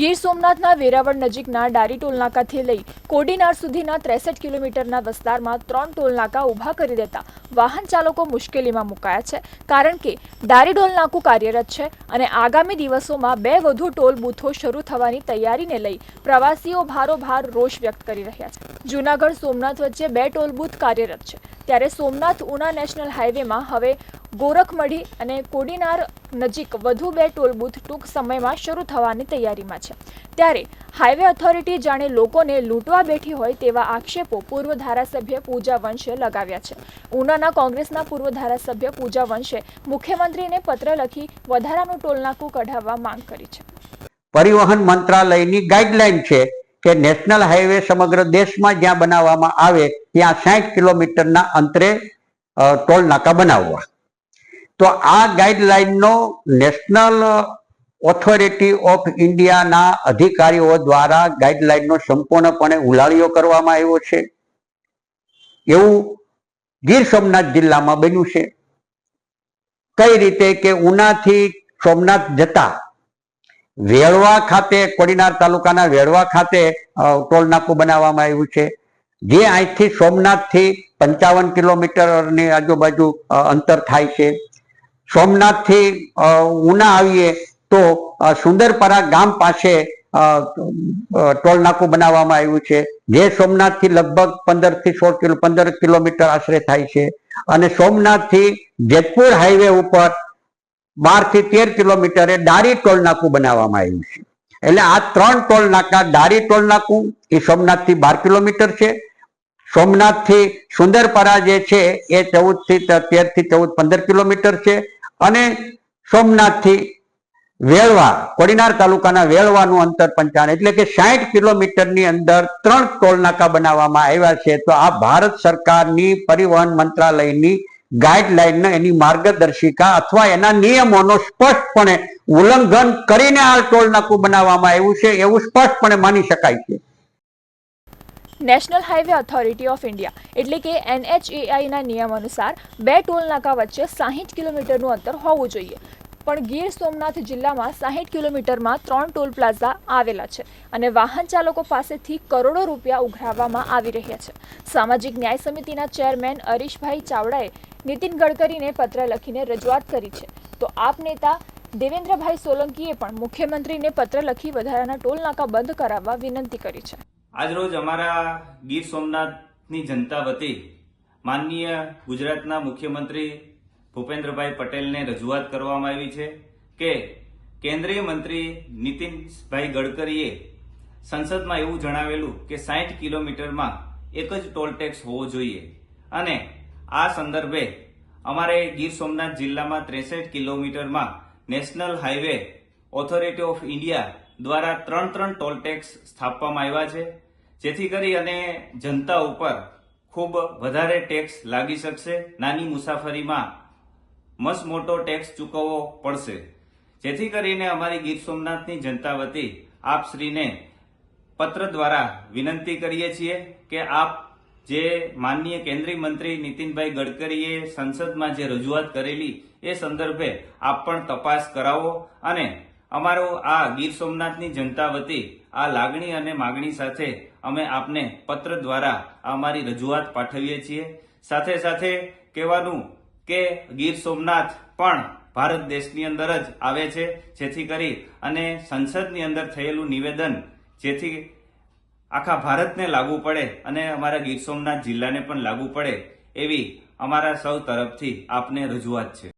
ગીર સોમનાથના વેરાવળ નજીકના ડારી ટોલનાકાથી લઈ કોડીનાર સુધીના ત્રેસઠ કિલોમીટરના વિસ્તારમાં ત્રણ ટોલનાકા ઊભા કરી દેતા વાહન ચાલકો મુશ્કેલીમાં મુકાયા છે, કારણ કે ડારી ટોલનાકું કાર્યરત છે અને આગામી દિવસોમાં બે વધુ ટોલ બૂથો શરૂ થવાની તૈયારીને લઈ પ્રવાસીઓ ભારોભાર રોષ વ્યક્ત કરી રહ્યા છે. જૂનાગઢ, સોમનાથ વચ્ચે બે ટોલ બૂથ કાર્યરત છે. ત્યારે સોમનાથ ઉના નેશનલ હાઈવેમાં હવે ગોરખમઢી અને કોડીનાર નજીક વધુ બે ટોલ બૂથ ટૂંક સમયમાં શરૂ થવાની તૈયારીમાં છે. ત્યારે હાઈવે ઓથોરિટી જાણે લોકોને લૂંટવા બેઠી હોય તેવા આક્ષેપો પૂર્વ ધારાસભ્ય પૂજા વંશે લગાવ્યા છે. ઉનાના કોંગ્રેસના પૂર્વ ધારાસભ્ય પૂજા વંશે મુખ્યમંત્રીને પત્ર લખી વધારાનું ટોલનાકું કઢાવવા માંગ કરી છે. પરિવહન મંત્રાલયની ગાઈડલાઈન છે કે નેશનલ હાઈવે સમગ્ર દેશમાં જ્યાં બનાવવામાં આવે ત્યાં સાઠ કિલોમીટરના અંતરે ટોલ નાકા બનાવવા. તો આ ગાઈડલાઈનનો નેશનલ ઓથોરિટી ઓફ ઇન્ડિયાના અધિકારીઓ દ્વારા ગાઈડલાઈનનો સંપૂર્ણપણે ઉલાળ્યો કરવામાં આવ્યો છે. એવું ગીર સોમનાથ જિલ્લામાં બન્યું છે. કઈ રીતે કે ઉનાથી સોમનાથ જતા વેળવા ખાતે, કોડીનાર તાલુકાના વેળવા ખાતે ટોલ બનાવવામાં આવ્યું છે. જે અહીંથી સોમનાથથી પંચાવન કિલોમીટરની આજુબાજુ અંતર થાય છે. સોમનાથથી ઉના આવીએ તો સુંદરપરા ગામ પાસે અ, અ, ટોલ નાકું બનાવવામાં આવ્યું છે. જે સોમનાથથી લગભગ પંદરથી સોળ કિલો પંદર કિલોમીટર આશરે થાય છે. અને સોમનાથથી જેતપુર હાઈવે ઉપર બારથી તેર કિલોમીટરે ડારી ટોલ નાકું બનાવવામાં આવ્યું છે. એટલે આ ત્રણ ટોલ નાકા ડારી ટોલ નાકું એ સોમનાથથી બાર કિલોમીટર છે. સોમનાથથી સુંદરપરા જે છે એ ચૌદથી તેરથી ચૌદ પંદર કિલોમીટર છે. અને સોમનાથથી વેળવા, કોડીનાર તાલુકાના વેળવાનું અંતર પંચાણ એટલે કે સાઠ કિલોમીટરની અંદર ત્રણ ટોલ નાકા બનાવવામાં આવ્યા છે, તો આ ભારત સરકારની પરિવહન મંત્રાલયની ગાઈડલાઈન એની માર્ગદર્શિકા અથવા એના નિયમોનો સ્પષ્ટપણે ઉલ્લંઘન કરીને આ ટોલ નાકું બનાવવામાં આવ્યું છે, એવું સ્પષ્ટપણે માની શકાય છે. National highway authority of India, એટલે કે એનએચએઆઈના નિયમ અનુસાર બે ટોલ નાકા વચ્ચે સાહીઠ કિલોમીટરનું અંતર હોવું જોઈએ. પણ ગીર સોમનાથ જિલ્લામાં સાહીઠ કિલોમીટરમાં ત્રણ ટોલ પ્લાઝા આવેલા છે અને વાહન ચાલકો પાસેથી કરોડો રૂપિયા ઉઘરાવવામાં આવી રહ્યા છે. સામાજિક ન્યાય સમિતિના ચેરમેન હરીશભાઈ ચાવડાએ નીતિન ગડકરીને પત્ર લખીને રજૂઆત કરી છે. તો આપ નેતા દેવેન્દ્રભાઈ સોલંકીએ પણ મુખ્યમંત્રીને પત્ર લખી વધારાના ટોલ નાકા બંધ કરાવવા વિનંતી કરી છે. આજરોજ અમારા ગીર સોમનાથની જનતા વતી માનનીય ગુજરાતના મુખ્યમંત્રી ભૂપેન્દ્રભાઈ પટેલને રજૂઆત કરવામાં આવી છે કે કેન્દ્રીય મંત્રી નીતિનભાઈ ગડકરીએ સંસદમાં એવું જણાવેલું કે સાહીઠ કિલોમીટરમાં એક જ ટોલ ટેક્સ હોવો જોઈએ અને આ સંદર્ભે અમારે ગીર સોમનાથ જિલ્લામાં ત્રેસઠ કિલોમીટરમાં national highway authority of India દ્વારા ત્રણ ત્રણ ટોલ ટેક્સ સ્થાપવામાં આવ્યા છે. જેથી કરી અને જનતા ઉપર ખૂબ વધારે ટેક્સ લાગી શકશે. નાની મુસાફરીમાં મસ્ત મોટો ટેક્સ ચૂકવવો પડશે. જેથી કરીને અમારી ગીર સોમનાથની જનતા વતી આપ શ્રીને પત્ર દ્વારા વિનંતી કરીએ છીએ કે આપ જે માનનીય કેન્દ્રીય મંત્રી નીતિનભાઈ ગડકરીએ સંસદમાં જે રજૂઆત કરેલી, એ સંદર્ભે આપ પણ તપાસ કરાવો અને અમારો આ ગીર સોમનાથની જનતા વતી આ લાગણી અને માગણી સાથે અમે આપને પત્ર દ્વારા અમારી રજૂઆત પાઠવીએ છીએ. સાથે સાથે કહેવાનું કે ગીર સોમનાથ પણ ભારત દેશની અંદર જ આવે છે, જેથી કરી અને સંસદની અંદર થયેલું નિવેદન જેથી આખા ભારતને લાગુ પડે અને અમારા ગીર સોમનાથ જિલ્લાને પણ લાગુ પડે એવી અમારા સૌ તરફથી આપને રજૂઆત છે.